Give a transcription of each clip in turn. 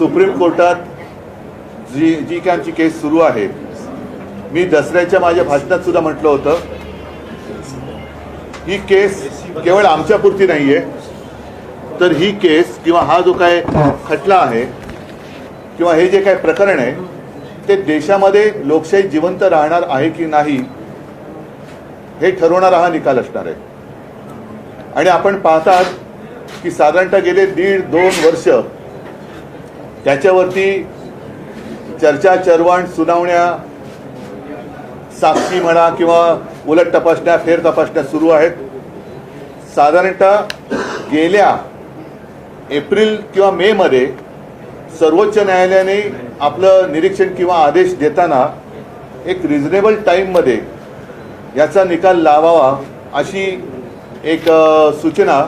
Supreme कोर्टात जी जी काय आमची केस सुरू आहे मी दसऱ्याच्या माझ्या भाषणात सुद्धा म्हटलं होतं ही केस केवळ आमच्यापुरती नाही आहे तर ही केस किंवा हा जो काय खटला आहे किंवा हे जे काय प्रकरण आहे ते देशामध्ये लोकशाही जिवंत राहणार आहे की नाही हे ठरवणारा हा निकाल असणार आहे. आणि आपण पाहतात की साधारणतः गेले दीड दोन वर्ष त्याच्यावरती चर्चा चरवण सुनावण्या साक्षी म्हणा किंवा उलट तपासण्या फेर तपासण्या सुरू आहेत. साधारणतः गेल्या एप्रिल किंवा मे मध्ये सर्वोच्च न्यायालयाने आपलं निरीक्षण किंवा आदेश देताना एक रिझनेबल टाईममध्ये याचा निकाल लावावा अशी एक सूचना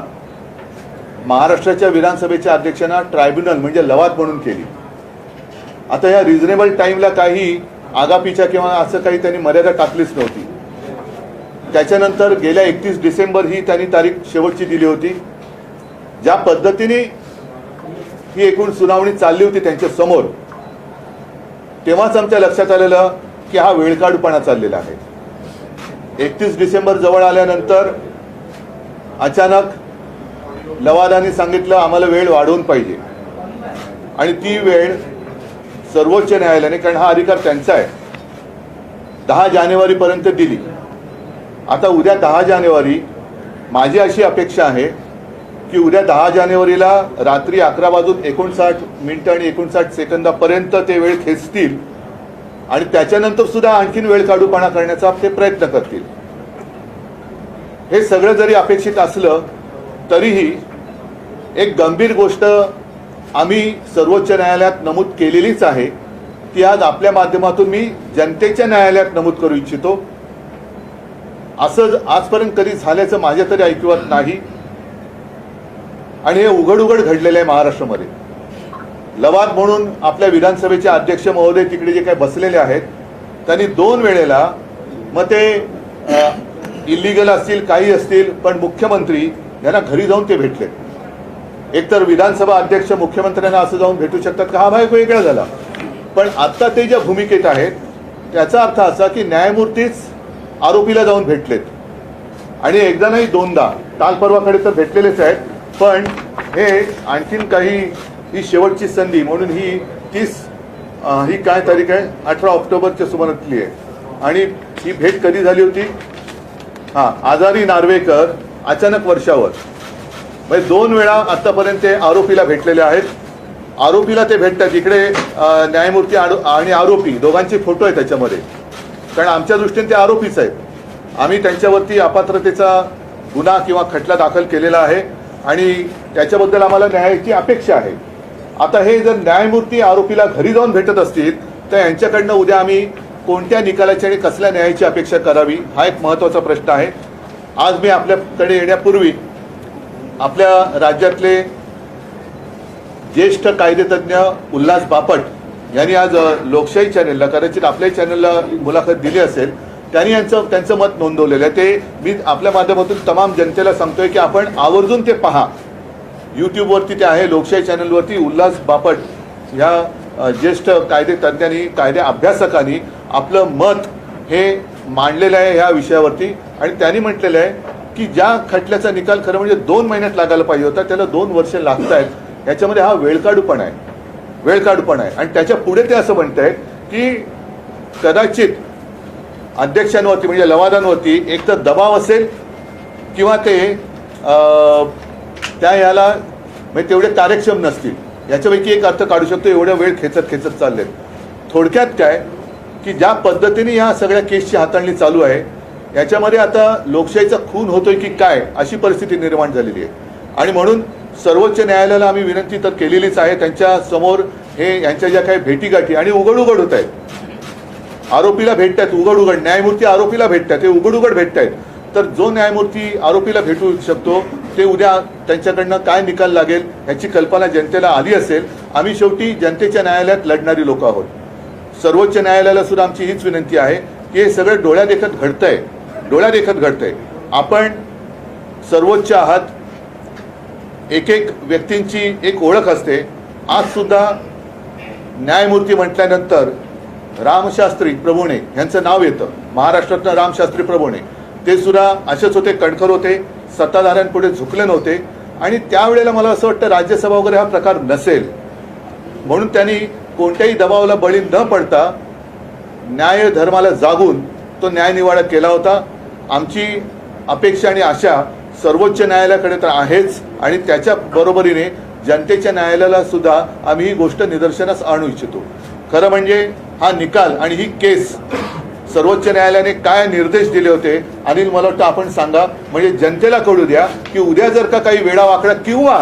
महाराष्ट्राच्या विधानसभेच्या अध्यक्षांना ट्रायब्युनल म्हणजे लवाद म्हणून केली. आता या रिझनेबल टाईमला काही आगापीच्या किंवा असं काही त्यांनी मर्यादा टाकलीच नव्हती. त्याच्यानंतर गेल्या एकतीस डिसेंबर ही त्यांनी तारीख शेवटची दिली होती. ज्या पद्धतीने ही एकूण सुनावणी चालली होती त्यांच्यासमोर तेव्हाच आमच्या लक्षात आलेलं की हा वेळकाढूपणा चाललेला आहे. एकतीस डिसेंबर जवळ आल्यानंतर अचानक लवादाने सांगितलं आम्हाला वेळ वाढवून पाहिजे. आणि ती वेळ सर्वोच्च न्यायालयाने कारण हा अधिकार त्यांचा आहे दहा जानेवारीपर्यंत दिली. आता उद्या दहा जानेवारी माझी अशी अपेक्षा आहे की उद्या दहा जानेवारीला रात्री अकरा वाजून एकोणसाठ मिनटं आणि एकोणसाठ सेकंदापर्यंत ते वेळ खेचतील आणि त्याच्यानंतर सुद्धा आणखीन वेळ काढूपणा करण्याचा ते प्रयत्न करतील. हे सगळं जरी अपेक्षित असलं तरीही एक गंभीर गोष्ट आम्ही सर्वोच्च न्यायालयात नमूद केलेलीच आहे. ती आज आपल्या माध्यमातून मी जनतेच्या न्यायालयात नमूद करू इच्छितो. असं आजपर्यंत कधी झाल्याचं माझ्या तरी ऐकिवात नाही. आणि हे उघड उघड घडलेलं आहे महाराष्ट्रामध्ये. लवाद म्हणून आपल्या विधानसभेचे अध्यक्ष महोदय तिकडे जे काही बसलेले आहेत त्यांनी दोन वेळेला मग ते इलिगल असतील काही असतील पण मुख्यमंत्री यांना घरी जाऊन ते भेटले. एकतर विधानसभा अध्यक्ष मुख्यमंत्र्यांना असं जाऊन भेटू शकतात का? हा भाग वेगळा झाला. पण आत्ता ते ज्या भूमिकेत आहेत त्याचा अर्थ असा की न्यायमूर्तीच आरोपीला जाऊन भेटलेत. आणि एकदा नाही दोनदा. काल परवाकडे तर भेटलेलेच आहेत पण हे आणखीन काही ही शेवटची संधी म्हणून ही तीस ही काय तारीख आहे? अठरा ऑक्टोबरच्या सुमारातली आहे. आणि ही भेट कधी झाली होती? हां आजारी नार्वेकर अचानक वर्षावर. म्हणजे दोन वेळा आतापर्यंत ते आरोपीला भेटलेले आहेत. आरोपीला ते भेटतात. इकडे न्यायमूर्ती आरो- आणि आरोपी दोघांचे फोटो आहेत त्याच्यामध्ये. कारण आमच्या दृष्टीने ते आरोपीच आहेत. आम्ही त्यांच्यावरती अपात्रतेचा गुन्हा किंवा खटला दाखल केलेला आहे आणि त्याच्याबद्दल आम्हाला न्यायाची अपेक्षा आहे. आता हे जर न्यायमूर्ती आरोपीला घरी जाऊन भेटत असतील तर यांच्याकडनं उद्या आम्ही कोणत्या निकालाची आणि कसल्या न्यायाची अपेक्षा करावी हा एक महत्त्वाचा प्रश्न आहे. आज मी आपल्याकडे येण्यापूर्वी आपल्या राज्यातले ज्येष्ठ कायदेतज्ञ उल्हास बापट यांनी आज लोकशाही चॅनेलला कदाचित आपल्याही चॅनलला मुलाखत दिली असेल त्यांनी यांचं त्यांचं मत नोंदवलेलं आहे. ते मी आपल्या माध्यमातून तमाम जनतेला सांगतोय की आपण आवर्जून ते पहा. यूट्यूबवरती ते आहे लोकशाही चॅनलवरती उल्हास बापट ह्या ज्येष्ठ कायदे तज्ज्ञांनी कायदे अभ्यासकांनी आपलं मत हे मांडलेलं आहे ह्या विषयावरती. आणि त्यांनी म्हटलेलं आहे की ज्या खटल्याचा निकाल खरं म्हणजे दोन महिन्यात लागायला पाहिजे होता त्याला दोन वर्ष लागत आहेत याच्यामध्ये हा वेळकाडूपण आहे. वेळकाडूपण आहे. आणि त्याच्या पुढे ते असं म्हणत आहेत की कदाचित अध्यक्षांवरती म्हणजे लवादांवरती एक तर दबाव असेल किंवा ते त्या याला म्हणजे तेवढे कार्यक्षम नसतील. याच्यापैकी एक अर्थ काढू शकतो एवढा वेळ खेचत खेचत चाललेत. थोडक्यात काय की ज्या पद्धतीने या सगळ्या केसची हाताळणी चालू आहे याच्यामध्ये आता लोकशाहीचा खून होतोय की काय अशी परिस्थिती निर्माण झालेली आहे. आणि म्हणून सर्वोच्च न्यायालयाला आम्ही विनंती तर केलेलीच आहे त्यांच्यासमोर हे यांच्या ज्या काही भेटीगाठी आणि उघड उघड होत आहेत. आरोपीला भेटतात उघड उघड न्यायमूर्ती आरोपीला भेटतात हे उघड उघड भेटत आहेत तर जो न्यायमूर्ती आरोपीला भेटू शकतो ते उद्या त्यांच्याकडनं काय निकाल लागेल याची कल्पना जनतेला आली असेल. आम्ही शेवटी जनतेच्या न्यायालयात लढणारी लोक आहोत. सर्वोच्च न्यायालयाला सुद्धा आमची हीच विनंती आहे की हे सगळं डोळ्यादेखत घडतंय. डोळ्यादेखत घडतंय. आपण सर्वोच्च आहात. एक एक व्यक्तींची एक ओळख असते. आज सुद्धा न्यायमूर्ती म्हटल्यानंतर रामशास्त्री प्रभुणे यांचं नाव येतं. महाराष्ट्रातनं रामशास्त्री प्रभुणे. ते सुद्धा असेच होते कणखर होते सत्ताधाऱ्यांपुढे झुकले नव्हते. आणि त्यावेळेला मला असं वाटतं राज्यसभा वगैरे हा प्रकार नसेल. म्हणून त्यांनी कोणत्याही दबावाला बळी न पडता न्याय धर्माला जागून तो न्यायनिवाडा केला होता. आमची अपेक्षा आणि आशा सर्वोच्च न्यायालयाकडे तर आहेच आणि त्याच्या बरोबरीने जनतेच्या न्यायालयाला सुद्धा आम्ही ही गोष्ट निदर्शनास आणू इच्छितो. खरं म्हणजे हा निकाल आणि ही केस सर्वोच्च न्यायालयाने काय निर्देश दिले होते अनिल मला वाटतं आपण सांगा. म्हणजे जनतेला कळू द्या की उद्या जर का काही वेळावाकडा किंवा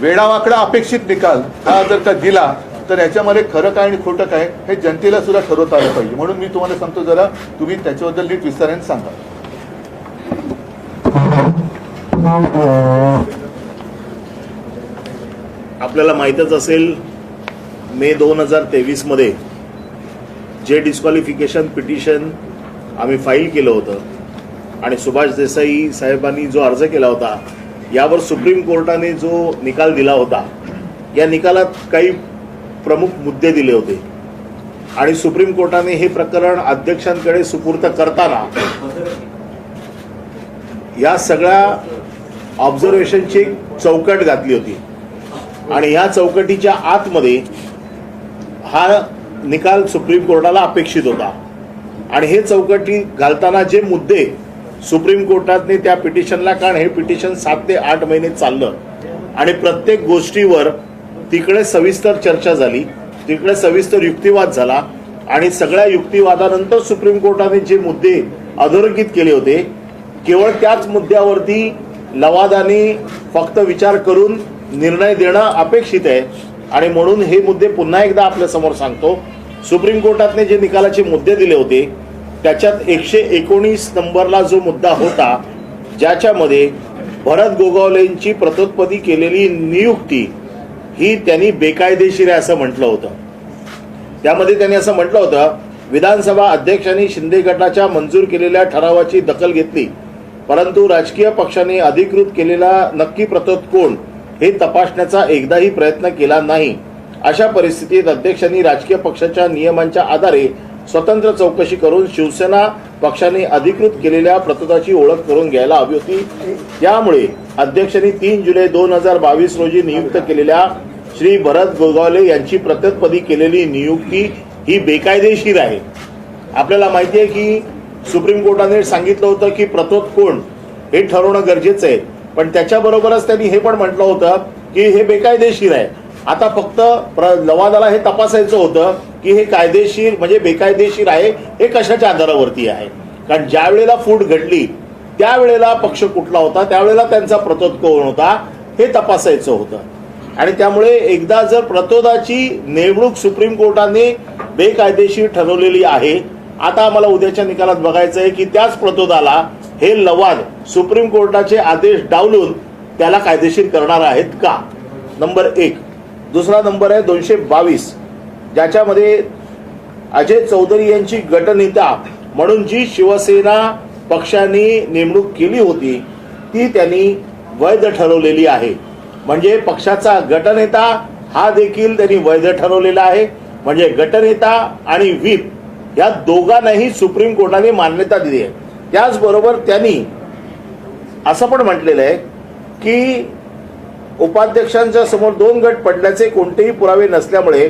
वेळावाकडा अपेक्षित निकाल हा जर का दिला तर याच्यामध्ये खरं काय आणि खोटं काय हे जनतेला सुद्धा ठरवता आलं पाहिजे. म्हणून मी तुम्हाला सांगतो जरा तुम्ही त्याच्याबद्दल नीट विस्ताराने सांगा. आपल्याला माहीतच असेल मे दोन हजार तेवीसमध्ये जे डिस्क्वालिफिकेशन पिटिशन आम्ही फाईल केलं होतं आणि सुभाष देसाई साहेबांनी जो अर्ज केला होता यावर सुप्रीम कोर्टाने जो निकाल दिला होता या निकालात काही प्रमुख मुद्दे दिले होते. आणि सुप्रीम कोर्टाने हे प्रकरण अध्यक्षांकडे सुपूर्त करताना या सगळ्या ऑब्झर्वेशनची एक चौकट घातली होती. आणि ह्या चौकटीच्या आतमध्ये हा निकाल सुप्रीम कोर्टाला अपेक्षित होता. आणि हे चौकटी घालताना जे मुद्दे सुप्रीम कोर्टाने त्या पिटिशनला कारण हे पिटिशन सात ते आठ महिने चाललं. आणि प्रत्येक गोष्टीवर तिकडे सविस्तर चर्चा झाली तिकडे सविस्तर युक्तिवाद झाला आणि सगळ्या युक्तिवादानंतर सुप्रीम कोर्टाने जे मुद्दे अधोरेखित केले होते केवळ त्याच मुद्द्यावरती लवादाने फक्त विचार करून निर्णय देणं अपेक्षित आहे. आणि म्हणून हे मुद्दे पुन्हा एकदा आपल्यासमोर सांगतो. सुप्रीम कोर्टाने जे निकालाचे मुद्दे दिले होते त्याच्यात एकशे एकोणीस नंबरला जो मुद्दा होता ज्याच्यामध्ये भरत गोगावलेंची प्रतोत्पदी केलेली नियुक्ती ही त्यांनी बेकायदेशीर आहे असं म्हटलं होतं. त्यामध्ये त्यांनी असं म्हटलं होतं विधानसभा अध्यक्षांनी शिंदे गटाच्या मंजूर केलेल्या ठरावाची दखल घेतली परंतु राजकीय पक्षाने अधिकृत केलेला नक्की प्रतोत कोण हे तपासण्याचा एकदाही प्रयत्न केला नाही. अशा परिस्थितीत अध्यक्षांनी राजकीय पक्षाच्या नियमांच्या आधारे स्वतंत्र चौकशी करून शिवसेना पक्षाने अधिकृत केलेल्या प्रतोदाची ओळख करून घ्यायला हवी होती. त्यामुळे अध्यक्षांनी तीन जुलै दोन हजार बावीस रोजी नियुक्त केलेल्या श्री भरत गोगावले यांची प्रतोदपदी केलेली नियुक्ती ही बेकायदेशीर आहे. आपल्याला माहिती आहे की सुप्रीम कोर्टाने सांगितलं होतं की प्रतोद कोण हे ठरवणं गरजेचं आहे. पण त्याच्याबरोबरच त्यांनी हे पण म्हटलं होतं की हे बेकायदेशीर आहे. आता फक्त प्र लवादाला हे तपासायचं होतं की हे कायदेशीर म्हणजे बेकायदेशीर आहे हे कशाच्या आधारावरती आहे? कारण ज्या वेळेला फूट घडली त्यावेळेला पक्ष कुठला होता त्यावेळेला त्यांचा प्रतोद कोण होता हे तपासायचं होतं. आणि त्यामुळे एकदा जर प्रतोदाची नेमणूक सुप्रीम कोर्टाने बेकायदेशीर ठरवलेली आहे आता आम्हाला उद्याच्या निकालात बघायचं आहे की त्याच प्रतोदाला हे लवाद सुप्रीम कोर्टाचे आदेश डावलून त्याला कायदेशीर करणार आहेत का? नंबर एक. दुसरा नंबर आहे दोनशे बावीस ज्याच्यामध्ये अजय चौधरी यांची गटनेता म्हणून जी शिवसेना पक्षाने नेमणूक केली होती ती त्यांनी वैध ठरवलेली आहे. म्हणजे पक्षाचा गटनेता हा देखील त्यांनी वैध ठरवलेला आहे. म्हणजे गटनेता आणि व्हीप या दोघांनाही सुप्रीम कोर्टाने मान्यता दिली आहे. त्याचबरोबर त्यांनी असं पण म्हटलेलं आहे की उपाध्यक्षांच्या समोर दोन गट पडल्याचे कोणतेही पुरावे नसल्यामुळे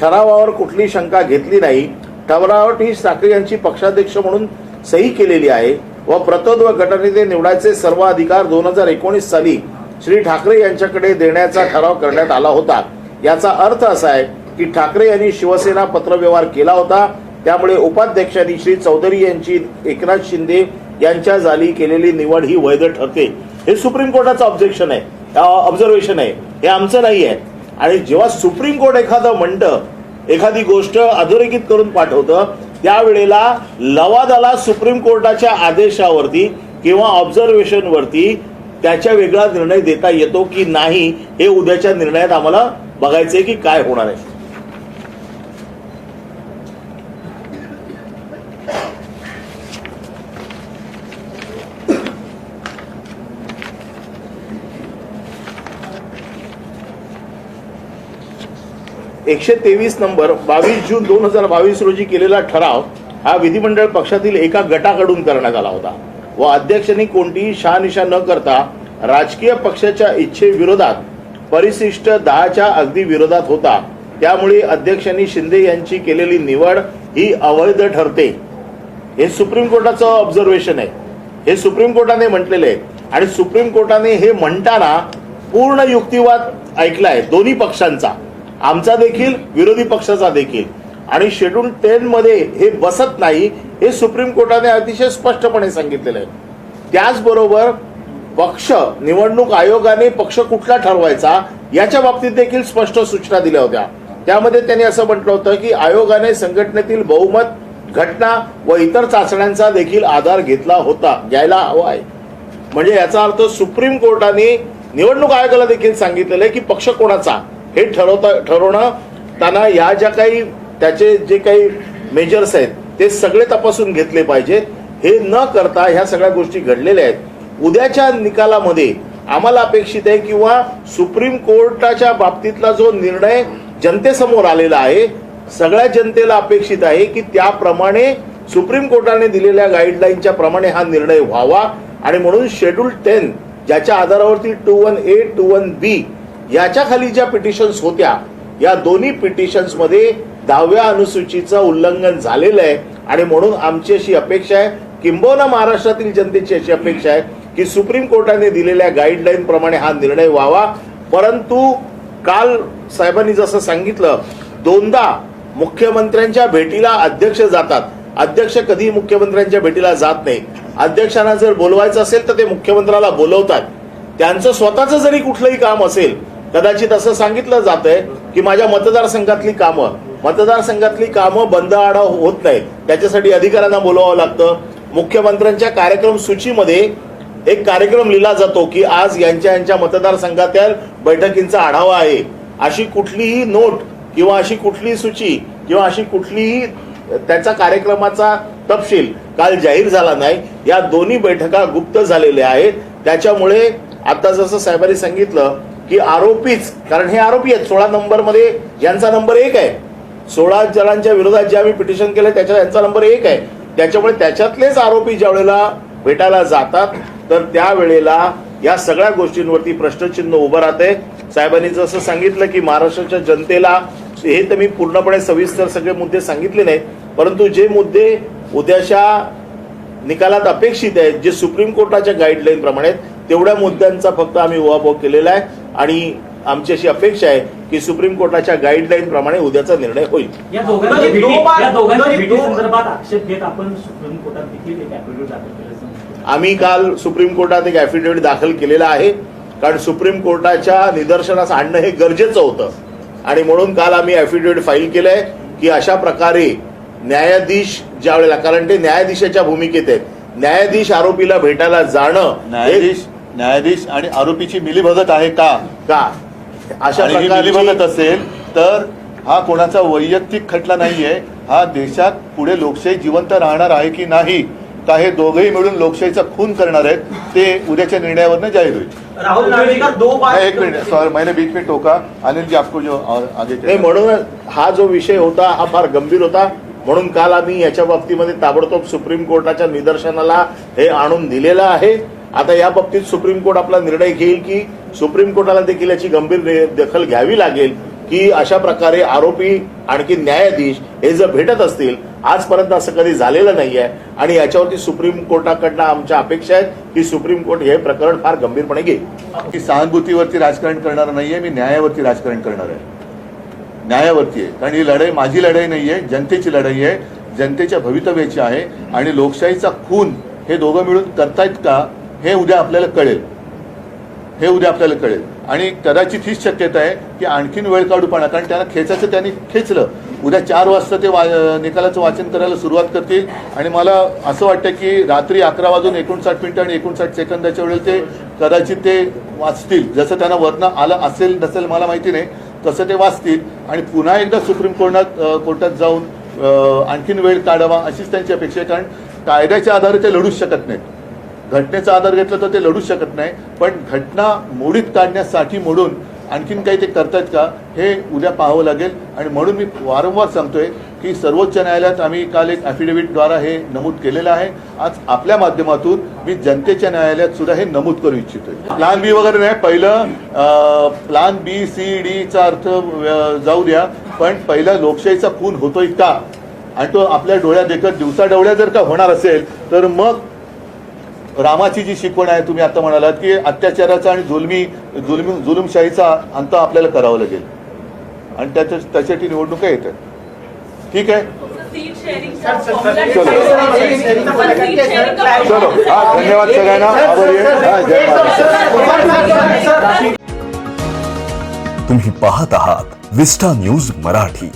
ठरावावर कुठली शंका घेतली नाही. ठरावावर ही ठाकरे यांची पक्षाध्यक्ष म्हणून सही केलेली आहे व प्रतोद व गटनेते निवडायचे सर्व अधिकार दोन हजार एकोणीस साली श्री ठाकरे यांच्याकडे देण्याचा ठराव करण्यात आला होता. याचा अर्थ असा आहे की ठाकरे यांनी शिवसेना पत्रव्यवहार केला होता. त्यामुळे उपाध्यक्षांनी श्री चौधरी यांची एकनाथ शिंदे यांच्या जाली केलेली निवड ही वैध ठरते. हे सुप्रीम कोर्टाचं ऑब्जेक्शन आहे. ऑब्झर्वेशन आहे. हे आमचं नाही आहे आणि जेव्हा सुप्रीम कोर्ट एखादं म्हणतं एखादी गोष्ट अधोरेखित करून पाठवतं त्यावेळेला लवादाला सुप्रीम कोर्टाच्या आदेशावरती किंवा ऑब्झर्वेशनवरती त्याच्या वेगळा निर्णय देता येतो की नाही हे उद्याच्या निर्णयात आम्हाला बघायचंय की काय होणार आहे. एकशे तेवीस नंबर बावीस जून दोन हजार बावीस रोजी केलेला ठराव हा विधिमंडळ पक्षातील एका गटाकडून करण्यात आला होता. व अध्यक्षांनी कोणतीही शहानिशा न करता राजकीय पक्षाच्या इच्छेविरोधात परिशिष्ट दहाच्या अगदी विरोधात होता. त्यामुळे अध्यक्षांनी शिंदे यांची केलेली निवड ही अवैध ठरते. हे सुप्रीम कोर्टाचं ऑब्झर्वेशन आहे. हे सुप्रीम कोर्टाने म्हटलेले आहे. आणि सुप्रीम कोर्टाने हे म्हणताना पूर्ण युक्तिवाद ऐकलाय दोन्ही पक्षांचा. आमचा देखील विरोधी पक्षाचा देखील. आणि शेड्यूल टेन मध्ये हे बसत नाही हे सुप्रीम कोर्टाने अतिशय स्पष्टपणे सांगितलेलं आहे. त्याचबरोबर पक्ष निवडणूक आयोगाने पक्ष कुठला ठरवायचा याच्या बाबतीत देखील स्पष्ट सूचना दिल्या होत्या. त्यामध्ये त्यांनी असं म्हटलं होतं की आयोगाने संघटनेतील बहुमत घटना व इतर चाचण्यांचा देखील आधार घेतला होता घ्यायला हवा आहे. म्हणजे याचा अर्थ सुप्रीम कोर्टाने निवडणूक आयोगाला देखील सांगितलेलं आहे की पक्ष कोणाचा? हे ठरवता ठरवणं त्यांना या ज्या काही त्याचे जे काही मेजर्स आहेत ते सगळे तपासून घेतले पाहिजेत हे न करता ह्या सगळ्या गोष्टी घडलेल्या आहेत. उद्याच्या निकालामध्ये आम्हाला अपेक्षित आहे किंवा सुप्रीम कोर्टाच्या बाबतीतला जो निर्णय जनतेसमोर आलेला आहे सगळ्या जनतेला अपेक्षित आहे की त्याप्रमाणे सुप्रीम कोर्टाने दिलेल्या गाईडलाईनच्या प्रमाणे हा निर्णय व्हावा. आणि म्हणून शेड्यूल टेन ज्याच्या आधारावरती two one A two one B याच्या खाली ज्या पिटिशन्स होत्या या दोन्ही पिटिशन्समध्ये दहाव्या अनुसूचीचं उल्लंघन झालेलं आहे. आणि म्हणून आमची अशी अपेक्षा आहे किंबहुना महाराष्ट्रातील जनतेची अशी अपेक्षा आहे की सुप्रीम कोर्टाने दिलेल्या गाईडलाईन प्रमाणे हा निर्णय व्हावा. परंतु काल साहेबांनी जसं सांगितलं दोनदा मुख्यमंत्र्यांच्या भेटीला अध्यक्ष जातात. अध्यक्ष कधी मुख्यमंत्र्यांच्या भेटीला जात नाही. अध्यक्षांना जर बोलवायचं असेल तर ते मुख्यमंत्र्याला बोलवतात. त्यांचं स्वतःचं जरी कुठलंही काम असेल कदाचित असं सांगितलं जात आहे की माझ्या मतदारसंघातली कामं मतदारसंघातली कामं बंद आडा होत नाहीत. त्याच्यासाठी अधिकाऱ्यांना बोलवावं लागतं. मुख्यमंत्र्यांच्या कार्यक्रम सूचीमध्ये एक कार्यक्रम लिहिला जातो की आज यांच्या यांच्या मतदारसंघातल्या बैठकींचा आढावा आहे. अशी कुठलीही नोट किंवा अशी कुठलीही सूची किंवा अशी कुठलीही त्याचा कार्यक्रमाचा तपशील काल जाहीर झाला नाही. या दोन्ही बैठका गुप्त झालेल्या आहेत. त्याच्यामुळे आता जसं साहेबांनी सांगितलं की आरोपीच कारण हे आरोपी आहेत. सोळा नंबरमध्ये यांचा नंबर एक आहे. सोळा जणांच्या विरोधात जे आम्ही पिटिशन केलं त्याच्या यांचा नंबर एक आहे. त्याच्यामुळे त्याच्यातलेच आरोपी ज्या वेळेला भेटायला जातात तर त्यावेळेला या सगळ्या गोष्टींवरती प्रश्नचिन्ह उभं राहते साहेबांनी जसं सांगितलं की महाराष्ट्राच्या जनतेला हे तर मी पूर्णपणे सविस्तर सगळे मुद्दे सांगितले नाहीत परंतु जे मुद्दे उद्याच्या निकालात अपेक्षित आहेत जे सुप्रीम कोर्टाच्या गाईडलाईन प्रमाणे आहेत, तेवढ्या मुद्द्यांचा फक्त आम्ही उहापोह केलेला आहे. आणि आमची अशी अपेक्षा आहे की सुप्रीम कोर्टाच्या गाईडलाईन प्रमाणे उद्याचा निर्णय होईल. या दोघांच्या भेटी या आक्षेप घेत आपण सुप्रीम कोर्टात देखील एक ऍफिडेव्हिट दाखल केलं आम्ही काल सुप्रीम कोर्टात एक ऍफिडेव्हिट दाखल केलेला आहे कारण सुप्रीम कोर्टाच्या निदर्शनास आणणं हे गरजेचं होतं. आणि म्हणून काल आम्ही ऍफिडेव्हिट फाईल केलंय की अशा प्रकारे न्यायाधीश ज्या वेळेला कारण ते न्यायाधीशाच्या भूमिकेत आहेत. न्यायाधीश आरोपीला भेटायला जाणं हे न्यायाधीश न्यायाधीश आणि आरोपीची मिलीभगत आहे का? का? अशा आणि ही प्रकारची मिलीभगत असेल तर हा कोणाचा वैयक्तिक खटला नाहीये. हा देशात पुढे लोकशाही जिवंत राहणार आहे की नाही? का हे दोघेही मिळून लोकशाहीचा खून करणार आहेत ते उद्याच्या निर्णयावरनं जाहीर होईल. राहुल नार्वेकर दो बार मैं एक मिनट सॉरी मैंने बीच में टोका. अनिल जी आपको जो और आगे नाही म्हणून हा जो विषय होता हा फार गंभीर होता. म्हणून काल आम्ही याच्या बाबतीमध्ये ताबडतोब सुप्रीम कोर्टाच्या निदर्शनाला हे आणून दिलेलं आहे. आता या बाबतीत सुप्रीम कोर्ट आपला निर्णय घेईल की सुप्रीम कोर्टाला देखील याची गंभीर दखल घ्यावी लागेल की अशा प्रकारे आरोपी आणखी न्यायाधीश हे जर भेटत असतील आजपर्यंत असं कधी झालेलं नाहीये आणि याच्यावरती सुप्रीम कोर्टाकडनं आमच्या अपेक्षा आहेत की सुप्रीम कोर्ट हे प्रकरण फार गंभीरपणे घेईल. की सहानुभूतीवरती राजकारण करणार नाहीये मी न्यायावरती राजकारण करणार आहे. न्यायावरती आहे. कारण ही लढाई माझी लढाई नाहीये जनतेची लढाई आहे जनतेच्या भवितव्याची आहे आणि लोकशाहीचा खून हे दोघं मिळून करतायत का हे उद्या आपल्याला कळेल. हे उद्या आपल्याला कळेल. आणि कदाचित हीच शक्यता आहे की आणखीन वेळ काढूपणा कारण त्यांना खेचायचं त्यांनी खेचलं. उद्या चार वाजता ते वा निकालाचं वाचन करायला सुरुवात करतील. आणि मला असं वाटतं की रात्री अकरा वाजून एकोणसाठ मिनटं आणि एकोणसाठ सेकंदाच्या वेळेला ते कदाचित ते वाचतील. जसं त्यांना वरनं आलं असेल नसेल मला माहिती नाही. तसं ते वाचतील. आणि पुन्हा एकदा सुप्रीम कोर्टात कोर्टात जाऊन आणखीन वेळ काढावा अशीच त्यांची अपेक्षा आहे. कारण कायद्याच्या आधारे ते लढूच शकत नाहीत. घटनेचा आधार घेतला तर ते लढू शकत नाही. पण घटना मोडीत काढण्यासाठी मोडून आणखीन काही ते करतायत का हे उद्या पाहावं लागेल. आणि म्हणून मी वारंवार सांगतोय की सर्वोच्च न्यायालयात आम्ही काल एक ॲफिडेव्हिटद्वारा हे नमूद केलेलं आहे. आज आपल्या माध्यमातून मी जनतेच्या न्यायालयात सुद्धा हे नमूद करू इच्छितोय. प्लान बी वगैरे नाही. पहिलं प्लान बी सी डीचा अर्थ जाऊ द्या. पण पहिला लोकशाहीचा खून होतोय का? आणि तो आपल्या डोळ्या देखत दिवसा डोळ्या जर का होणार असेल तर मग रामाची जी शिकवण आहे तुम्ही आता म्हणालात की अत्याचाराचा आणि जुलमी जुलमी जुलुमशाहीचा अंत आपल्याला करावा लागेल. आणि त्याच्या त्यासाठी निवडणुका येत आहेत ठीक आहे? चलो. चलो हा धन्यवाद सगळ्यांना. आभारी आहे. तुम्ही पाहत आहात विस्टा न्यूज मराठी.